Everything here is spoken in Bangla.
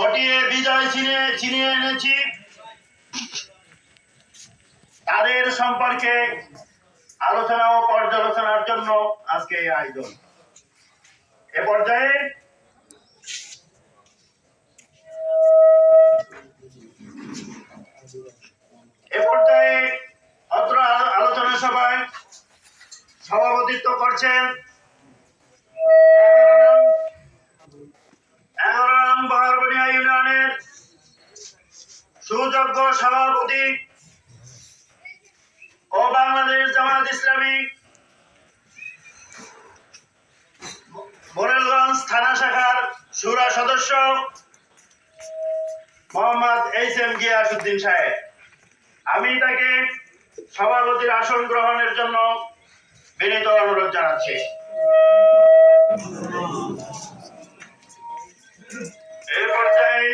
হটিয়ে বিজয় ছিনিয়ে ছিনিয়ে এনেছি। তাদের সম্পর্কে আলোচনা ও পর্যালোচনার জন্য আজকে এই আয়োজন। এ পর্যায়ে এ পর্যায়ে অত্র আলোচনা সভায় সভাপতিত্ব করছেন সুযোগ্য সভাপতি ও বাংলাদেশ জামাত ইসলামী মোরেলগঞ্জ থানা শাখার সুরা সদস্য মোহাম্মদ এইচ এম গিয়াসুদ্দিন সাহেব। আমি তাকে সভাপতির আসন গ্রহণের জন্য বিনীত অনুরোধ জানাচ্ছি। এই পর্যায়ে